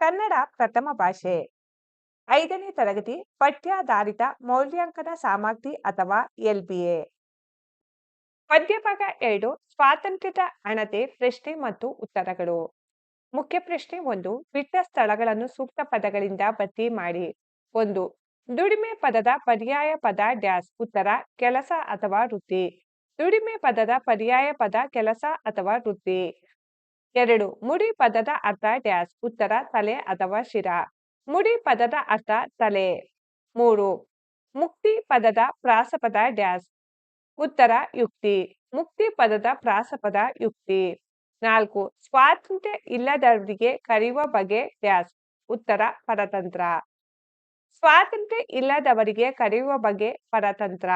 ಕನ್ನಡ ಪ್ರಥಮ ಭಾಷೆ. ಐದನೇ ತರಗತಿ ಪಠ್ಯಾಧಾರಿತ ಮೌಲ್ಯಾಂಕನ ಸಾಮಗ್ರಿ ಅಥವಾ ಎಲ್ಬಿಎ ಪದ್ಯಭಾಗ ಎರಡು, ಸ್ವಾತಂತ್ರ್ಯದ ಅಣತೆ ಪ್ರಶ್ನೆ ಮತ್ತು ಉತ್ತರಗಳು. ಮುಖ್ಯ ಪ್ರಶ್ನೆ ಒಂದು, ಬಿಟ್ಟ ಸ್ಥಳಗಳನ್ನು ಸೂಕ್ತ ಪದಗಳಿಂದ ಭರ್ತಿ ಮಾಡಿ. ಒಂದು, ದುಡಿಮೆ ಪದದ ಪರ್ಯಾಯ ಪದ ಡ್ಯಾಸ್ ಉತ್ತರ, ಕೆಲಸ ಅಥವಾ ವೃತ್ತಿ. ದುಡಿಮೆ ಪದದ ಪರ್ಯಾಯ ಪದ, ಕೆಲಸ ಅಥವಾ ವೃತ್ತಿ. ಎರಡು, ಮುಡಿ ಪದದ ಅರ್ಥ ಡ್ಯಾಸ್ ಉತ್ತರ ತಲೆ ಅಥವಾ ಶಿರ. ಮುಡಿ ಪದದ ಅರ್ಥ ತಲೆ. ಮೂರು, ಮುಕ್ತಿ ಪದದ ಪ್ರಾಸಪದ ಡ್ಯಾಸ್ ಉತ್ತರ, ಯುಕ್ತಿ. ಮುಕ್ತಿ ಪದದ ಪ್ರಾಸಪದ ಯುಕ್ತಿ. ನಾಲ್ಕು, ಸ್ವಾತಂತ್ರ್ಯ ಇಲ್ಲದವರಿಗೆ ಕರೆಯುವ ಬಗೆ ಡ್ಯಾಸ್ ಉತ್ತರ, ಪರತಂತ್ರ. ಸ್ವಾತಂತ್ರ್ಯ ಇಲ್ಲದವರಿಗೆ ಕರೆಯುವ ಬಗೆ ಪರತಂತ್ರ.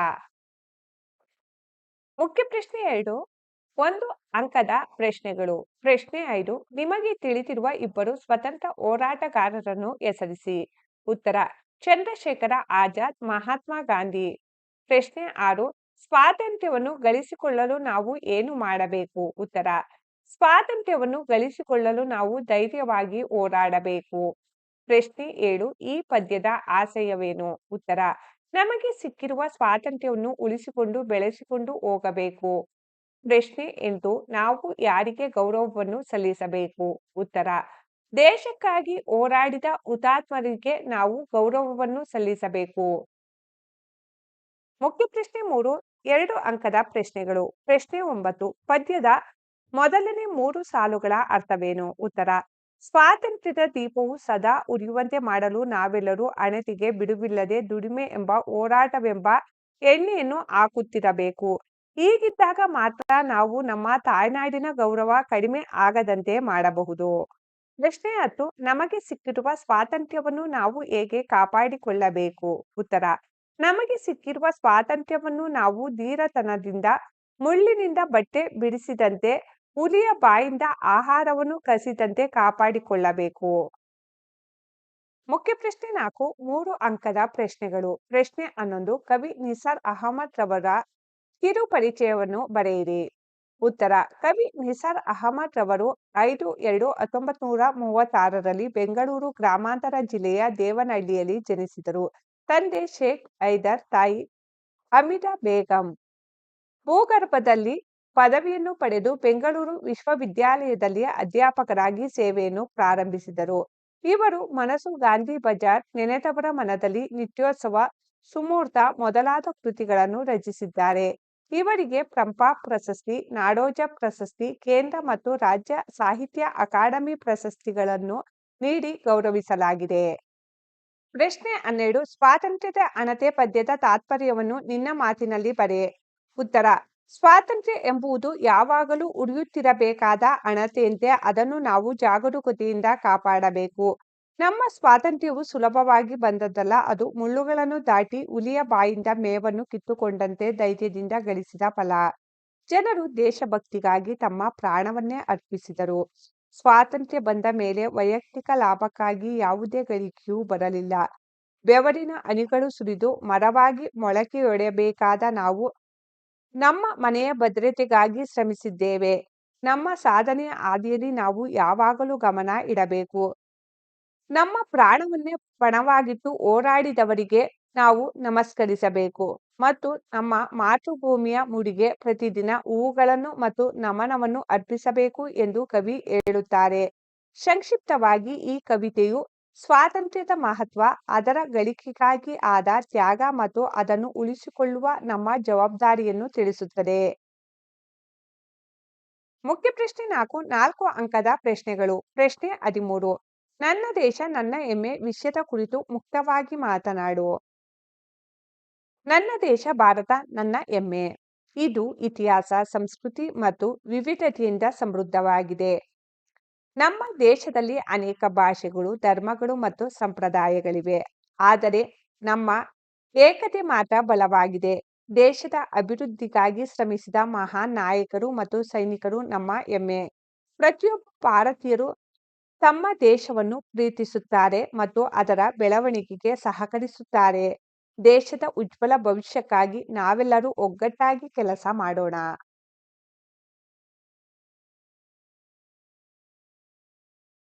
ಮುಖ್ಯ ಪ್ರಶ್ನೆ ಎರಡು ಒಂದು ಅಂಕದ ಪ್ರಶ್ನೆಗಳು. ಪ್ರಶ್ನೆ ಐದು, ನಿಮಗೆ ತಿಳಿದಿರುವ ಇಬ್ಬರು ಸ್ವತಂತ್ರ ಹೋರಾಟಗಾರರನ್ನು ಹೆಸರಿಸಿ. ಉತ್ತರ, ಚಂದ್ರಶೇಖರ ಆಜಾದ್, ಮಹಾತ್ಮ ಗಾಂಧಿ. ಪ್ರಶ್ನೆ ಆರು, ಸ್ವಾತಂತ್ರ್ಯವನ್ನು ಗಳಿಸಿಕೊಳ್ಳಲು ನಾವು ಏನು ಮಾಡಬೇಕು? ಉತ್ತರ, ಸ್ವಾತಂತ್ರ್ಯವನ್ನು ಗಳಿಸಿಕೊಳ್ಳಲು ನಾವು ಧೈರ್ಯವಾಗಿ ಹೋರಾಡಬೇಕು. ಪ್ರಶ್ನೆ ಏಳು, ಈ ಪದ್ಯದ ಆಶಯವೇನು? ಉತ್ತರ, ನಮಗೆ ಸಿಕ್ಕಿರುವ ಸ್ವಾತಂತ್ರ್ಯವನ್ನು ಉಳಿಸಿಕೊಂಡು ಬೆಳೆಸಿಕೊಂಡು ಹೋಗಬೇಕು. ಪ್ರಶ್ನೆ ಎಂದು ನಾವು ಯಾರಿಗೆ ಗೌರವವನ್ನು ಸಲ್ಲಿಸಬೇಕು? ಉತ್ತರ, ದೇಶಕ್ಕಾಗಿ ಹೋರಾಡಿದ ಹುತಾತ್ಮರಿಗೆ ನಾವು ಗೌರವವನ್ನು ಸಲ್ಲಿಸಬೇಕು. ಮುಖ್ಯ ಪ್ರಶ್ನೆ ಮೂರು, ಎರಡು ಅಂಕದ ಪ್ರಶ್ನೆಗಳು. ಪ್ರಶ್ನೆ ಒಂಬತ್ತು, ಪದ್ಯದ ಮೊದಲನೇ ಮೂರು ಸಾಲುಗಳ ಅರ್ಥವೇನು? ಉತ್ತರ, ಸ್ವಾತಂತ್ರ್ಯದ ದೀಪವು ಸದಾ ಉರಿಯುವಂತೆ ಮಾಡಲು ನಾವೆಲ್ಲರೂ ಅಣತಿಗೆ ಬಿಡುವಿಲ್ಲದೆ ದುಡಿಮೆ ಎಂಬ ಹೋರಾಟವೆಂಬ ಎಣ್ಣೆಯನ್ನು ಹಾಕುತ್ತಿರಬೇಕು. ಹೀಗಿದ್ದಾಗ ಮಾತ್ರ ನಾವು ನಮ್ಮ ತಾಯ್ನಾಡಿನ ಗೌರವ ಕಡಿಮೆ ಆಗದಂತೆ ಮಾಡಬಹುದು. ಪ್ರಶ್ನೆ ಹತ್ತು, ನಮಗೆ ಸಿಕ್ಕಿರುವ ಸ್ವಾತಂತ್ರ್ಯವನ್ನು ನಾವು ಹೇಗೆ ಕಾಪಾಡಿಕೊಳ್ಳಬೇಕು? ಉತ್ತರ, ನಮಗೆ ಸಿಕ್ಕಿರುವ ಸ್ವಾತಂತ್ರ್ಯವನ್ನು ನಾವು ಧೀರತನದಿಂದ, ಮುಳ್ಳಿನಿಂದ ಬಟ್ಟೆ ಬಿಡಿಸಿದಂತೆ, ಹುಲಿಯ ಬಾಯಿಂದ ಆಹಾರವನ್ನು ಕಸಿದಂತೆ ಕಾಪಾಡಿಕೊಳ್ಳಬೇಕು. ಮುಖ್ಯ ಪ್ರಶ್ನೆ ನಾಲ್ಕು, ಮೂರು ಅಂಕದ ಪ್ರಶ್ನೆಗಳು. ಪ್ರಶ್ನೆ ಹನ್ನೊಂದು, ಕವಿ ನಿಸಾರ್ ಅಹಮದ್ ರವರ ಕಿರು ಪರಿಚಯವನ್ನು ಬರೆಯಿರಿ. ಉತ್ತರ, ಕವಿ ನಿಸಾರ್ ಅಹಮದ್ ರವರು ಐದು ಎರಡು ಹತ್ತೊಂಬತ್ ನೂರ ಮೂವತ್ತಾರರಲ್ಲಿ ಬೆಂಗಳೂರು ಗ್ರಾಮಾಂತರ ಜಿಲ್ಲೆಯ ದೇವನಹಳ್ಳಿಯಲ್ಲಿ ಜನಿಸಿದರು. ತಂದೆ ಶೇಖ್ ಐದರ್ ತಾಯಿ ಅಮಿದಾ ಬೇಗಂ. ಭೂಗರ್ಭದಲ್ಲಿ ಪದವಿಯನ್ನು ಪಡೆದು ಬೆಂಗಳೂರು ವಿಶ್ವವಿದ್ಯಾಲಯದಲ್ಲಿ ಅಧ್ಯಾಪಕರಾಗಿ ಸೇವೆಯನ್ನು ಪ್ರಾರಂಭಿಸಿದರು. ಇವರು ಮನಸ್ಸು ಗಾಂಧಿ ಬಜಾರ್, ನೆನೆದವರ ಮನದಲ್ಲಿ ನಿತ್ಯೋತ್ಸವ, ಸುಮೂರ್ತ ಮೊದಲಾದ ಕೃತಿಗಳನ್ನು ರಚಿಸಿದ್ದಾರೆ. ಇವರಿಗೆ ಪ್ರಂಪಾ ಪ್ರಶಸ್ತಿ, ನಾಡೋಜ ಪ್ರಶಸ್ತಿ, ಕೇಂದ್ರ ಮತ್ತು ರಾಜ್ಯ ಸಾಹಿತ್ಯ ಅಕಾಡೆಮಿ ಪ್ರಶಸ್ತಿಗಳನ್ನು ನೀಡಿ ಗೌರವಿಸಲಾಗಿದೆ. ಪ್ರಶ್ನೆ ಹನ್ನೆರಡು, ಸ್ವಾತಂತ್ರ್ಯದ ಅಣತೆ ಪದ್ಯದ ತಾತ್ಪರ್ಯವನ್ನು ನಿನ್ನ ಮಾತಿನಲ್ಲಿ ಬರೆ. ಉತ್ತರ, ಸ್ವಾತಂತ್ರ್ಯ ಎಂಬುದು ಯಾವಾಗಲೂ ಉಳಿಯುತ್ತಿರಬೇಕಾದ ಅಣತೆಯಂತೆ ಅದನ್ನು ನಾವು ಜಾಗರೂಕತೆಯಿಂದ ಕಾಪಾಡಬೇಕು. ನಮ್ಮ ಸ್ವಾತಂತ್ರ್ಯವು ಸುಲಭವಾಗಿ ಬಂದದ್ದಲ್ಲ, ಅದು ಮುಳ್ಳುಗಳನ್ನು ದಾಟಿ ಹುಲಿಯ ಬಾಯಿಂದ ಮೇವನ್ನು ಕಿತ್ತುಕೊಂಡಂತೆ ಧೈರ್ಯದಿಂದ ಗಳಿಸಿದ ಫಲ. ಜನರು ದೇಶಭಕ್ತಿಗಾಗಿ ತಮ್ಮ ಪ್ರಾಣವನ್ನೇ ಅರ್ಪಿಸಿದರು. ಸ್ವಾತಂತ್ರ್ಯ ಬಂದ ಮೇಲೆ ವೈಯಕ್ತಿಕ ಲಾಭಕ್ಕಾಗಿ ಯಾವುದೇ ಗಳಿಕೆಯೂ ಬರಲಿಲ್ಲ. ಬೆವರಿನ ಅಣಿಗಳು ಸುರಿದು ಮರವಾಗಿ ಮೊಳಕೆಯೊಡೆಯಬೇಕಾದ ನಾವು ನಮ್ಮ ಮನೆಯ ಭದ್ರತೆಗಾಗಿ ಶ್ರಮಿಸಿದ್ದೇವೆ. ನಮ್ಮ ಸಾಧನೆಯ ಹಾದಿಯಲ್ಲಿ ನಾವು ಯಾವಾಗಲೂ ಗಮನ ಇಡಬೇಕು. ನಮ್ಮ ಪ್ರಾಣವನ್ನೇ ಪಣವಾಗಿಟ್ಟು ಹೋರಾಡಿದವರಿಗೆ ನಾವು ನಮಸ್ಕರಿಸಬೇಕು ಮತ್ತು ನಮ್ಮ ಮಾತೃಭೂಮಿಯ ಮುಡಿಗೆ ಪ್ರತಿದಿನ ಹೂವುಗಳನ್ನು ಮತ್ತು ನಮನವನ್ನು ಅರ್ಪಿಸಬೇಕು ಎಂದು ಕವಿ ಹೇಳುತ್ತಾರೆ. ಸಂಕ್ಷಿಪ್ತವಾಗಿ ಈ ಕವಿತೆಯು ಸ್ವಾತಂತ್ರ್ಯದ ಮಹತ್ವ, ಅದರ ಗಳಿಕೆಗಾಗಿ ಆದ ತ್ಯಾಗ ಮತ್ತು ಅದನ್ನು ಉಳಿಸಿಕೊಳ್ಳುವ ನಮ್ಮ ಜವಾಬ್ದಾರಿಯನ್ನು ತಿಳಿಸುತ್ತದೆ. ಮುಖ್ಯ ಪ್ರಶ್ನೆ ನಾಲ್ಕು ನಾಲ್ಕು ಅಂಕದ ಪ್ರಶ್ನೆಗಳು. ಪ್ರಶ್ನೆ ಹದಿಮೂರು. ನನ್ನ ದೇಶ ನನ್ನ ಹೆಮ್ಮೆ ವಿಷಯದ ಕುರಿತು ಮುಕ್ತವಾಗಿ ಮಾತನಾಡು. ನನ್ನ ದೇಶ ಭಾರತ ನನ್ನ ಹೆಮ್ಮೆ. ಇದು ಇತಿಹಾಸ, ಸಂಸ್ಕೃತಿ ಮತ್ತು ವಿವಿಧತೆಯಿಂದ ಸಮೃದ್ಧವಾಗಿದೆ. ನಮ್ಮ ದೇಶದಲ್ಲಿ ಅನೇಕ ಭಾಷೆಗಳು, ಧರ್ಮಗಳು ಮತ್ತು ಸಂಪ್ರದಾಯಗಳಿವೆ. ಆದರೆ ನಮ್ಮ ಏಕತೆ ಮಾತ್ರ ಬಲವಾಗಿದೆ. ದೇಶದ ಅಭಿವೃದ್ಧಿಗಾಗಿ ಶ್ರಮಿಸಿದ ಮಹಾನ್ ನಾಯಕರು ಮತ್ತು ಸೈನಿಕರು ನಮ್ಮ ಹೆಮ್ಮೆ. ಪ್ರತಿಯೊಬ್ಬ ಭಾರತೀಯರು ತಮ್ಮ ದೇಶವನ್ನು ಪ್ರೀತಿಸುತ್ತಾರೆ ಮತ್ತು ಅದರ ಬೆಳವಣಿಗೆಗೆ ಸಹಕರಿಸುತ್ತಾರೆ. ದೇಶದ ಉಜ್ವಲ ಭವಿಷ್ಯಕ್ಕಾಗಿ ನಾವೆಲ್ಲರೂ ಒಗ್ಗಟ್ಟಾಗಿ ಕೆಲಸ ಮಾಡೋಣ.